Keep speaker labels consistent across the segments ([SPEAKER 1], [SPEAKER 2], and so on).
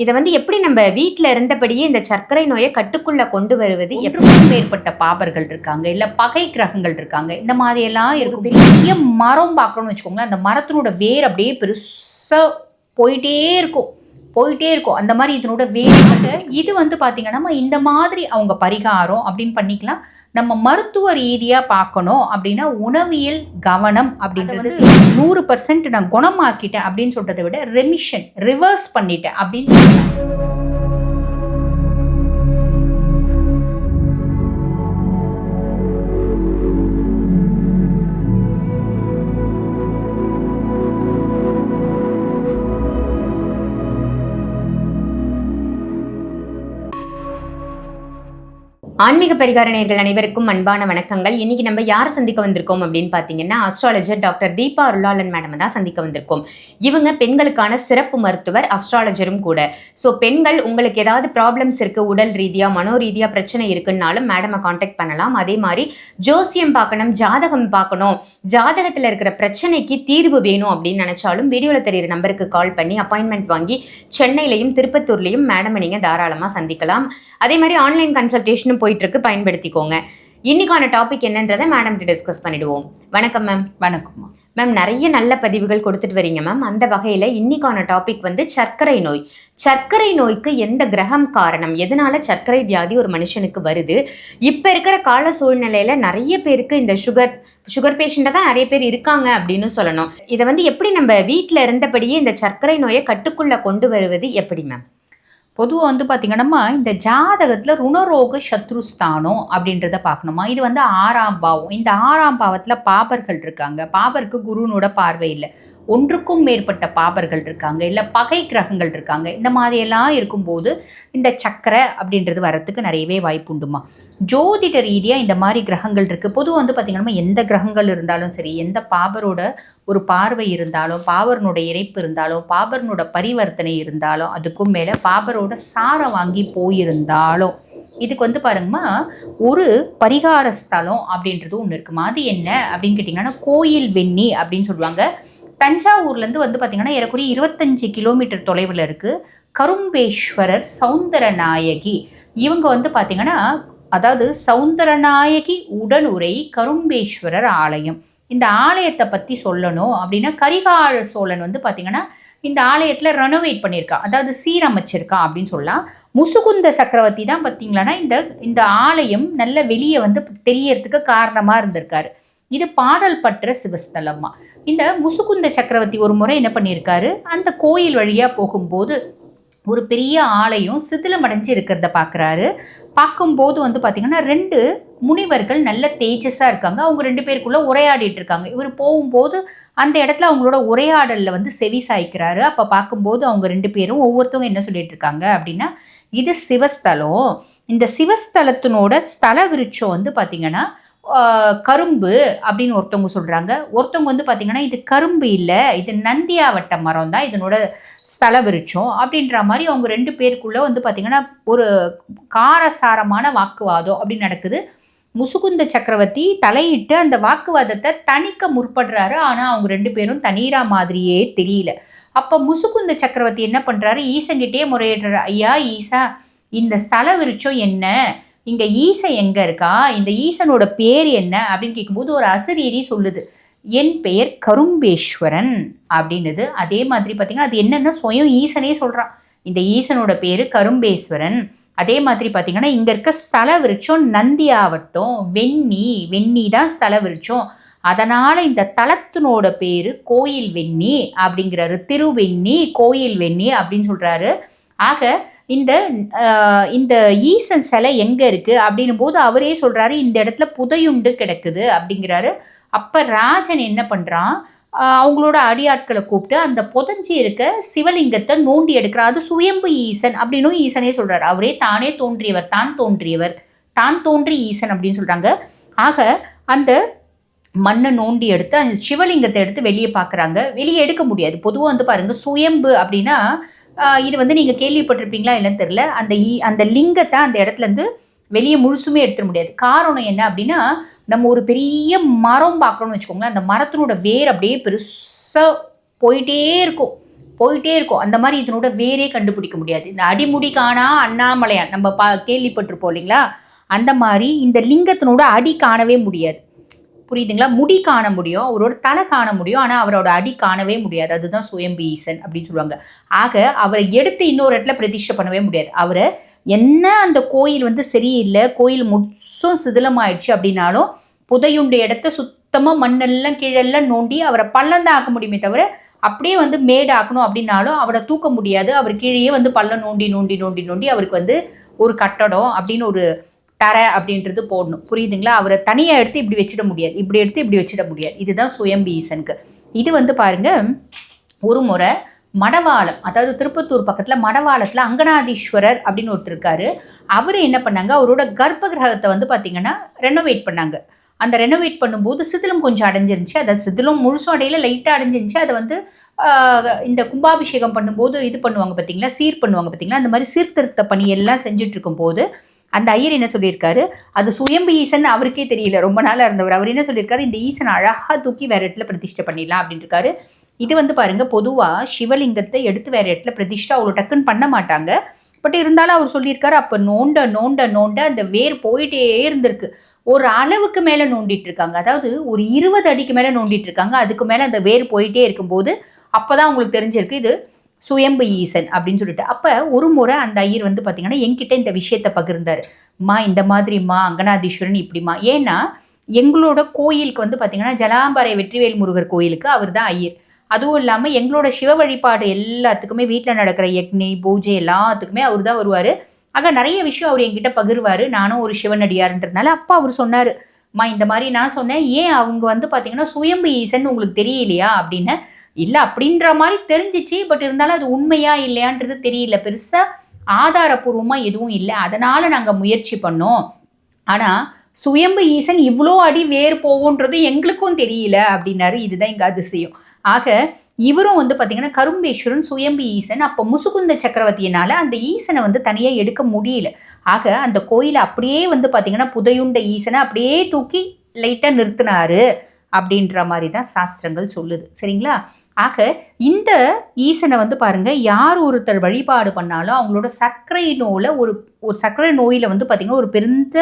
[SPEAKER 1] இத வந்து எப்படி நம்ம வீட்ல இருந்தபடியே இந்த சர்க்கரை நோய கட்டுக்குள்ள கொண்டு வருவது? ஒன்றுக்கும் மேற்பட்ட பாபர்கள் இருக்காங்க இல்ல பகை கிரகங்கள் இருக்காங்க இந்த மாதிரி எல்லாம் இருக்கும். பெரிய மரம் பார்க்கணும்னு வச்சுக்கோங்களேன் அந்த மரத்தினோட வேர் அப்படியே பெருசா போயிட்டே இருக்கும். போயிட்டே இருக்கும். அந்த மாதிரி இதனோட வேர். இது வந்து பாத்தீங்கன்னா நம்ம இந்த மாதிரி அவங்க பரிகாரம் அப்படின்னு பண்ணிக்கலாம். நம்ம மருத்துவ ரீதியா பார்க்கணும் அப்படின்னா உணவியல் கவனம் அப்படின்றது நூறு பர்சன்ட் நான் குணமாக்கிட்டேன் அப்படின்னு சொல்றதை விட ரெமிஷன் ரிவர்ஸ் பண்ணிட்டேன் அப்படின்னு சொல்லலாம் ஆன்மீக பரிகார அனைவருக்கும் அன்பான வணக்கங்கள். இன்னைக்கு நம்ம யாரை சந்திக்க வந்திருக்கோம் அப்படின்னு பார்த்தீங்கன்னா astrologer doctor Deepa Arulalan madam தான் சந்திக்க வந்திருக்கோம். இவங்க பெண்களுக்கான சிறப்பு மருத்துவர் அஸ்ட்ராலஜரும் கூட. ஸோ பெண்கள் உங்களுக்கு ஏதாவது ப்ராப்ளம்ஸ் இருக்கு உடல் ரீதியா மனோ ரீதியா பிரச்சனை இருக்குன்னாலும் மேடமை காண்டாக்ட் பண்ணலாம். அதே மாதிரி ஜோசியம் பார்க்கணும் ஜாதகம் பார்க்கணும். ஜாதகத்தில் இருக்கிற பிரச்சனைக்கு தீர்வு வேணும் அப்படின்னு நினைச்சாலும் வீடியோவில் தெரியிற நம்பருக்கு கால் பண்ணி அப்பாயின்மெண்ட் வாங்கி சென்னையிலையும் திருப்பத்தூர்லையும் மேடமை நீங்கள் தாராளமாக சந்திக்கலாம். அதே மாதிரி ஆன்லைன் கன்சல்டேஷனும் போய் இருக்கு பயன்படுத்திக்கோங்க. இன்னைக்கான டாபிக் என்னன்றதை மேடம் டிஸ்கஸ் பண்ணிடுவோம். வணக்கம் மேம்
[SPEAKER 2] வணக்கம்மா
[SPEAKER 1] மேம் நிறைய நல்ல பதிவுகள் கொடுத்துட்டு வரீங்க மேம் அந்த வகையில் இன்னைக்கான டாபிக் வந்து சர்க்கரை நோய். சர்க்கரை நோய்க்கு எந்த கிரகம் காரணம்? எதனால சர்க்கரை வியாதி ஒரு மனுஷனுக்கு வருது? இப்போ இருக்கிற கால சூழ்நிலையில நிறைய பேருக்கு இந்த சுகர் சுகர் பேஷண்ட்டாக தான் நிறைய பேர் இருக்காங்க அப்படின்னு சொல்லணும். இதை வந்து எப்படி நம்ம வீட்டில் இருந்தபடியே இந்த சர்க்கரை நோயை கட்டுக்குள்ள கொண்டு வருவது எப்படி மேம்
[SPEAKER 2] பொதுவாக வந்து பார்த்திங்கன்னா இந்த ஜாதகத்தில் ருணரோக சத்ருஸ்தானம் அப்படின்றத பார்க்கணுமா? இது வந்து ஆறாம் பாவம். இந்த ஆறாம் பாவத்தில் பாபர்கள் இருக்காங்க. பாபருக்கு குருனோட பார்வை இல்லை. ஒன்றுக்கும் மேற்பட்ட பாபர்கள் இருக்காங்க இல்லை பகை கிரகங்கள் இருக்காங்க. இந்த மாதிரியெல்லாம் இருக்கும்போது இந்த சக்கரை அப்படின்றது வரத்துக்கு நிறையவே வாய்ப்பு உண்டுமா? ஜோதிட ரீதியாக இந்த மாதிரி கிரகங்கள் இருக்குது பொதுவாக வந்து பார்த்திங்கன்னா எந்த கிரகங்கள் இருந்தாலும் சரி எந்த பாபரோட ஒரு பார்வை இருந்தாலும் பாபரனோட இறைப்பு இருந்தாலும் பாபரனோட பரிவர்த்தனை இருந்தாலும் அதுக்கும் மேலே பாபரோட சாரம் வாங்கி போயிருந்தாலும் இதுக்கு வந்து பாருங்கம்மா ஒரு பரிகார ஸ்தலம் அப்படின்றது ஒன்று இருக்குமா? அது என்ன அப்படின்னு கேட்டிங்கன்னா கோயில் வெண்ணி அப்படின்னு சொல்லுவாங்க. தஞ்சாவூர்லேருந்து வந்து பார்த்திங்கன்னா ஏறக்குறைய இருபத்தஞ்சி கிலோமீட்டர் தொலைவில் இருக்குது கரும்பேஸ்வரர் சௌந்தரநாயகி இவங்க வந்து பார்த்திங்கன்னா அதாவது சௌந்தரநாயகி உடனுரை கரும்பேஸ்வரர் ஆலயம். இந்த ஆலயத்தை பற்றி சொல்லணும் அப்படின்னா கரிகால சோழன் வந்து பார்த்திங்கன்னா இந்த ஆலயத்தில் ரெனோவேட் பண்ணியிருக்கான் அதாவது சீரமைச்சிருக்கான் அப்படின்னு சொல்லலாம். முசுகுந்த சக்கரவர்த்தி தான் பார்த்திங்களான்னா இந்த இந்த ஆலயம் நல்ல வெளியே வந்து தெரியறதுக்கு காரணமாக இருந்திருக்காரு. இது பாடல் பற்ற சிவஸ்தலமாக இந்த முசுகுந்த சக்கரவர்த்தி ஒரு முறை என்ன பண்ணியிருக்காரு? அந்த கோயில் வழியாக போகும்போது ஒரு பெரிய ஆலயம் சிதிலமடைஞ்சு இருக்கிறத பார்க்குறாரு பார்க்கும்போது வந்து பார்த்திங்கன்னா ரெண்டு முனிவர்கள் நல்ல தேஜஸாக இருக்காங்க. அவங்க ரெண்டு பேருக்குள்ளே உரையாடிட்டு இருக்காங்க. இவர் போகும்போது அந்த இடத்துல அவங்களோட உரையாடலில் வந்து செவி சாய்க்கிறாரு. அப்போ பார்க்கும்போது அவங்க ரெண்டு பேரும் ஒவ்வொருத்தவங்க என்ன சொல்லிட்டு இருக்காங்க அப்படின்னா இது சிவஸ்தலம். இந்த சிவஸ்தலத்தினோட ஸ்தல விருட்சம் வந்து பார்த்திங்கன்னா கரும்பு அப்படின்னு ஒருத்தவங்க சொல்கிறாங்க ஒருத்தவங்க வந்து பார்த்திங்கன்னா இது கரும்பு இல்லை இது நந்தியாவட்ட மரம் தான் இதனோட ஸ்தல விருட்சம் அப்படின்ற மாதிரி அவங்க ரெண்டு பேருக்குள்ளே வந்து பார்த்திங்கன்னா ஒரு காரசாரமான வாக்குவாதம் அப்படி நடக்குது. முசுகுந்த சக்கரவர்த்தி தலையிட்டு அந்த வாக்குவாதத்தை தணிக்க முற்படுறாரு. ஆனால் அவங்க ரெண்டு பேரும் தனீரா மாதிரியே தெரியல. அப்போ முசுகுந்த சக்கரவர்த்தி என்ன பண்ணுறாரு ஈசங்கிட்டே முறையிடுறாரு. ஐயா ஈசா இந்த ஸ்தல விருட்சம் என்ன? இங்கே ஈசன் எங்கே இருக்கா? இந்த ஈசனோட பேர் என்ன? அப்படின்னு கேட்கும்போது ஒரு அசரீரி சொல்லுது. என் பெயர் கரும்பேஸ்வரன் அப்படின்னுது. அதே மாதிரி பார்த்தீங்கன்னா அது என்னென்னா சுயம் ஈசனே சொல்கிறான் இந்த ஈசனோட பேர் கரும்பேஸ்வரன். அதே மாதிரி பார்த்தீங்கன்னா இங்கே இருக்க ஸ்தல விருட்சம் நந்தி ஆவட்டும் வெண்ணி. வெண்ணி தான் ஸ்தல விருட்சம். அதனால் இந்த தலத்தினோட பேர் கோயில் வெண்ணி அப்படிங்கிறாரு. திருவெண்ணி கோயில் வெண்ணி அப்படின்னு சொல்கிறாரு ஆக இந்த இந்த ஈசன் சிலை எங்கே இருக்குது அப்படின்னும் போது அவரே சொல்கிறாரு இந்த இடத்துல புதையுண்டு கிடக்குது அப்படிங்கிறாரு. அப்போ ராஜன் என்ன பண்ணுறான் அவங்களோட அடியாட்களை கூப்பிட்டு அந்த புதஞ்சி இருக்க சிவலிங்கத்தை நோண்டி எடுக்கிறார் அது சுயம்பு ஈசன் அப்படின்னும் ஈசனே சொல்கிறார் அவரே தானே தோன்றியவர் தான் தோன்றியவர் தான் தோன்றி ஈசன் அப்படின்னு சொல்கிறாங்க ஆக அந்த மண்ணை நோண்டி எடுத்து அந்த சிவலிங்கத்தை எடுத்து வெளியே பார்க்குறாங்க வெளியே எடுக்க முடியாது. பொதுவாக வந்து பாருங்கள் சுயம்பு அப்படின்னா இது வந்து நீங்கள் கேள்விப்பட்டிருப்பீங்களா இல்லைன்னு தெரில அந்த ஈ அந்த லிங்கத்தை அந்த இடத்துல இருந்து வெளியே முழுசுமே எடுத்துட முடியாது. காரணம் என்ன அப்படின்னா நம்ம ஒரு பெரிய மரம் பார்க்கணும்னு வச்சுக்கோங்களேன். அந்த மரத்தினோட வேர் அப்படியே பெருசாக போயிட்டே இருக்கும். போயிட்டே இருக்கும். அந்த மாதிரி இதனோட வேரே கண்டுபிடிக்க முடியாது. இந்த அடிமுடி காணா அண்ணாமலையான் நம்ம பா கேள்விப்பட்டிருப்போம் இல்லைங்களா? அந்த மாதிரி இந்த லிங்கத்தினோட அடி காணவே முடியாது. புரியுதுங்களா? முடி காண முடியும். அவரோட தலை காண முடியும். ஆனால் அவரோட அடி காணவே முடியாது. அதுதான் சுயம்பீசன் அப்படின்னு சொல்லுவாங்க. ஆக அவரை எடுத்து இன்னொரு இடத்துல பிரதிஷ்டை பண்ணவே முடியாது. அவரை என்ன அந்த கோயில் வந்து சரியில்லை கோயில் முற்றும் சிதிலமாயிடுச்சு அப்படின்னாலும் புதையுண்ட இடத்த சுத்தமாக மண்ணெல்லாம் கீழெல்லாம் நோண்டி அவரை பள்ளம் தான் ஆக்க முடியுமே தவிர அப்படியே வந்து மேடு ஆக்கணும் அப்படின்னாலும் அவரை தூக்க முடியாது. அவர் கீழேயே வந்து பள்ளம் நோண்டி நோண்டி நோண்டி நோண்டி அவருக்கு வந்து ஒரு கட்டடம் அப்படின்னு ஒரு தரை அப்படின்றது போடணும். புரியுதுங்களா? அவரை தனியாக எடுத்து இப்படி வச்சிட முடியாது. இப்படி எடுத்து இப்படி வச்சிட முடியாது. இதுதான் சுயம் ஈசனுக்கு. இது வந்து பாருங்க ஒரு முறை மடவாளம் அதாவது திருப்பத்தூர் பக்கத்தில் மடவாளத்தில் அங்கநாதீஸ்வரர் அப்படின்னு ஒருத்தர் இருக்காரு. அவர் என்ன பண்ணாங்க? அவரோட கர்ப்ப கிரகத்தை வந்து பார்த்தீங்கன்னா ரெனோவேட் பண்ணாங்க. அந்த ரெனோவேட் பண்ணும்போது சிதிலம் கொஞ்சம் அடைஞ்சிருந்துச்சு. அதை சிதிலம் முழுசும் அடையில லைட்டாக அடைஞ்சிருந்துச்சு. அதை வந்து இந்த கும்பாபிஷேகம் பண்ணும்போது இது பண்ணுவாங்க பார்த்தீங்களா சீர் பண்ணுவாங்க பார்த்தீங்களா அந்த மாதிரி சீர்திருத்த பணி எல்லாம் செஞ்சுட்டு இருக்கும்போது அந்த ஐயர் என்ன சொல்லியிருக்காரு? அது சுயம்பு ஈசன் அவருக்கே தெரியல. ரொம்ப நாளாக இருந்தவர். அவர் என்ன சொல்லியிருக்காரு? இந்த ஈசன் அழகாக தூக்கி வேற இடத்துல பிரதிஷ்டை பண்ணிடலாம் அப்படின்னு இது வந்து பாருங்க பொதுவாக சிவலிங்கத்தை எடுத்து வேற இடத்துல பிரதிஷ்டை அவ்வளோ டக்குன்னு பண்ண மாட்டாங்க. பட் இருந்தாலும் அவர் சொல்லியிருக்காரு அப்போ நோண்ட நோண்ட நோண்ட அந்த வேர் போயிட்டே இருந்திருக்கு. ஒரு அளவுக்கு மேலே நோண்டிட்டு இருக்காங்க அதாவது ஒரு இருபது அடிக்கு மேலே நோண்டிட்டு இருக்காங்க அதுக்கு மேலே அந்த வேர் போயிட்டே இருக்கும்போது அப்போ தான் உங்களுக்கு தெரிஞ்சிருக்கு. இது சுயம்பு ஈசன் அப்படின்னு சொல்லிட்டு. அப்போ ஒரு முறை அந்த ஐயர் வந்து பார்த்தீங்கன்னா என்கிட்ட இந்த விஷயத்தை பகிர்ந்தார். மா இந்த மாதிரிம்மா அங்கநாதீஸ்வரன் இப்படிம்மா. ஏன்னா எங்களோட கோயிலுக்கு வந்து பார்த்தீங்கன்னா ஜலாம்பாறை வெற்றிவேல் முருகர் கோயிலுக்கு அவர் தான் ஐயர். அதுவும் இல்லாமல் எங்களோட சிவ வழிபாடு எல்லாத்துக்குமே வீட்டில் நடக்கிற யக்னி பூஜை எல்லாத்துக்குமே அவர் தான் வருவார். ஆக நிறைய விஷயம் அவர் என்கிட்ட பகிர்வார். நானும் ஒரு சிவனடியார்ன்றதுனால அப்பா அவர் சொன்னார். அம்மா இந்த மாதிரி நான் சொன்னேன். ஏன் அவங்க வந்து பார்த்தீங்கன்னா சுயம்பு ஈசன் உங்களுக்கு தெரியலையா? அப்படின்னு இல்லை அப்படின்ற மாதிரி தெரிஞ்சிச்சு பட் இருந்தாலும் அது உண்மையா இல்லையான்றது தெரியல. பெருசாக ஆதாரபூர்வமாக எதுவும் இல்லை. அதனால் நாங்கள் முயற்சி பண்ணோம். ஆனால் சுயம்பு ஈசன் இவ்வளோ அடி வேர் போகுன்றது எங்களுக்கும் தெரியல அப்படின்னாரு. இதுதான் எங்கள் அதிசயம். ஆக இவரும் வந்து பார்த்தீங்கன்னா கரும்பேஸ்வரன் சுயம்பு ஈசன் அப்போ முசுகுந்த சக்கரவர்த்தியினால் அந்த ஈசனை வந்து தனியாக எடுக்க முடியல. ஆக அந்த கோயிலை அப்படியே வந்து பார்த்தீங்கன்னா புதையுண்ட ஈசனை அப்படியே தூக்கி லைட்டாக நிறுத்தினாரு. அப்படின்ற மாதிரி தான் சாஸ்திரங்கள் சொல்லுது. சரிங்களா? ஆக இந்த ஈசனை வந்து பாருங்க யார் ஒருத்தர் வழிபாடு பண்ணாலும் அவங்களோட சர்க்கரை நோயில் ஒரு ஒரு சர்க்கரை நோயில் வந்து பார்த்திங்கன்னா ஒரு பெருந்த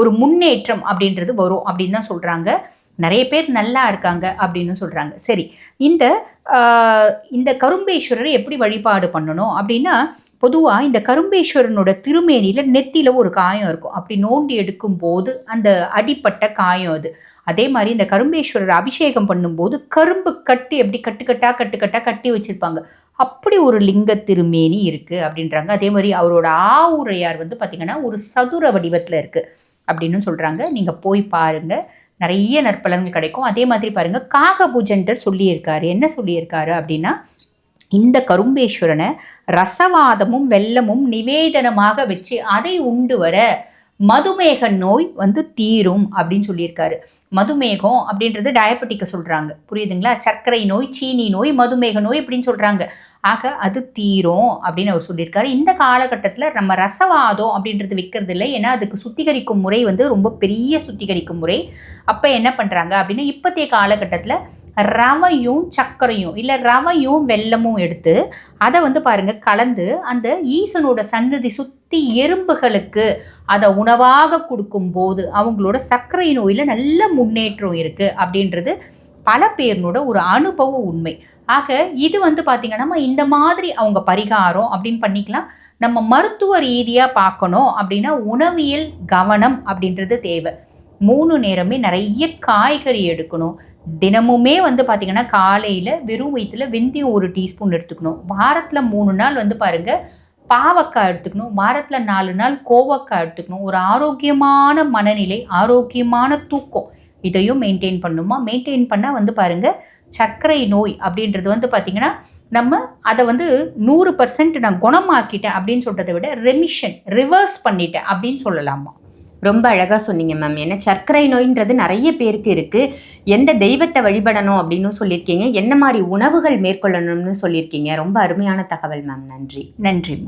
[SPEAKER 2] ஒரு முன்னேற்றம் அப்படின்றது வரும் அப்படின்னு தான் சொல்கிறாங்க நிறைய பேர் நல்லா இருக்காங்க அப்படின்னு சொல்கிறாங்க சரி இந்த இந்த கரும்பேஸ்வரரை எப்படி வழிபாடு பண்ணணும் அப்படின்னா பொதுவாக இந்த கரும்பேஸ்வரனோட திருமேனியில் நெத்தியில் ஒரு காயம் இருக்கும். அப்படி நோண்டி எடுக்கும் போது அந்த அடிப்பட்ட காயம் அது. அதே மாதிரி இந்த கரும்பேஸ்வரர் அபிஷேகம் பண்ணும்போது கரும்பு கட்டி எப்படி கட்டுக்கட்டாக கட்டுக்கட்டாக கட்டி வச்சிருப்பாங்க. அப்படி ஒரு லிங்க திருமேனி இருக்குது அப்படின்றாங்க. அதே மாதிரி அவரோட ஆவுரையார் வந்து பார்த்திங்கன்னா ஒரு சதுர வடிவத்தில் இருக்குது அப்படின்னு சொல்கிறாங்க நீங்கள் போய் பாருங்கள் நிறைய நற்பலன்கள் கிடைக்கும். அதே மாதிரி பாருங்கள் காகபூஜன்ற சொல்லியிருக்காரு. என்ன சொல்லியிருக்காரு அப்படின்னா இந்த கரும்பேஸ்வரனை ரசவாதமும் வெல்லமும் நிவேதனமாக வச்சு அதை உண்டு வர மதுமேக நோய் வந்து தீரும் அப்படின்னு சொல்லியிருக்காரு. மதுமேகம் அப்படின்றது டயபெட்டிக்கை சொல்கிறாங்க புரியுதுங்களா? சர்க்கரை நோய் சீனி நோய் மதுமேக நோய் அப்படின்னு சொல்கிறாங்க ஆக அது தீரும் அப்படின்னு அவர் சொல்லியிருக்காரு. இந்த காலகட்டத்தில் நம்ம ரசவாதம் அப்படின்றது விற்கிறது இல்லை. ஏன்னா அதுக்கு சுத்திகரிக்கும் முறை வந்து ரொம்ப பெரிய சுத்திகரிக்கும் முறை. அப்போ என்ன பண்ணுறாங்க அப்படின்னா இப்போத்தைய காலகட்டத்தில் ரவையும் சர்க்கரையும் இல்லை ரவையும் வெல்லமும் எடுத்து அதை வந்து பாருங்கள் கலந்து அந்த ஈசனோட சன்னதி சுற்றி எறும்புகளுக்கு அதை உணவாக கொடுக்கும்போது அவங்களோட சர்க்கரை நோயில் நல்ல முன்னேற்றம் இருக்குது அப்படின்றது பல பேர்னோட ஒரு அனுபவ உண்மை. ஆக இது வந்து பார்த்திங்கன்னா நம்ம இந்த மாதிரி அவங்க பரிகாரம் அப்படின்னு பண்ணிக்கலாம். நம்ம மருத்துவ ரீதியாக பார்க்கணும் அப்படின்னா உணவியல் கவனம் அப்படின்றது தேவை. மூணு நேரமே நிறைய காய்கறி எடுக்கணும். தினமுமே வந்து பார்த்திங்கன்னா காலையில் வெறும் வயிற்றுல வெந்தயம் ஒரு டீஸ்பூன் எடுத்துக்கணும். வாரத்தில் மூணு நாள் வந்து பாருங்கள் பாவக்காய் எடுத்துக்கணும். வாரத்தில் நாலு நாள் கோவக்காய் எடுத்துக்கணும். ஒரு ஆரோக்கியமான மனநிலை ஆரோக்கியமான தூக்கம் இதையும் மெயின்டைன் பண்ணுமா மெயின்டைன் பண்ணால் வந்து பாருங்கள் சர்க்கரை நோய் அப்படின்றது வந்து பார்த்திங்கன்னா நம்ம அதை வந்து நூறு பர்சன்ட் நான் குணமாக்கிட்டேன் அப்படின்னு சொல்கிறத விட ரெமிஷன் ரிவர்ஸ் பண்ணிட்டேன் அப்படின்னு சொல்லலாமா?
[SPEAKER 1] ரொம்ப அழகாக சொன்னீங்க மேம் ஏன்னா சர்க்கரை நோயின்றது நிறைய பேருக்கு இருக்குது எந்த தெய்வத்தை வழிபடணும் அப்படின்னு சொல்லியிருக்கீங்க. என்ன மாதிரி உணவுகள் மேற்கொள்ளணும்னு சொல்லியிருக்கீங்க. ரொம்ப அருமையான தகவல் மேம் நன்றி.
[SPEAKER 2] நன்றிம்மா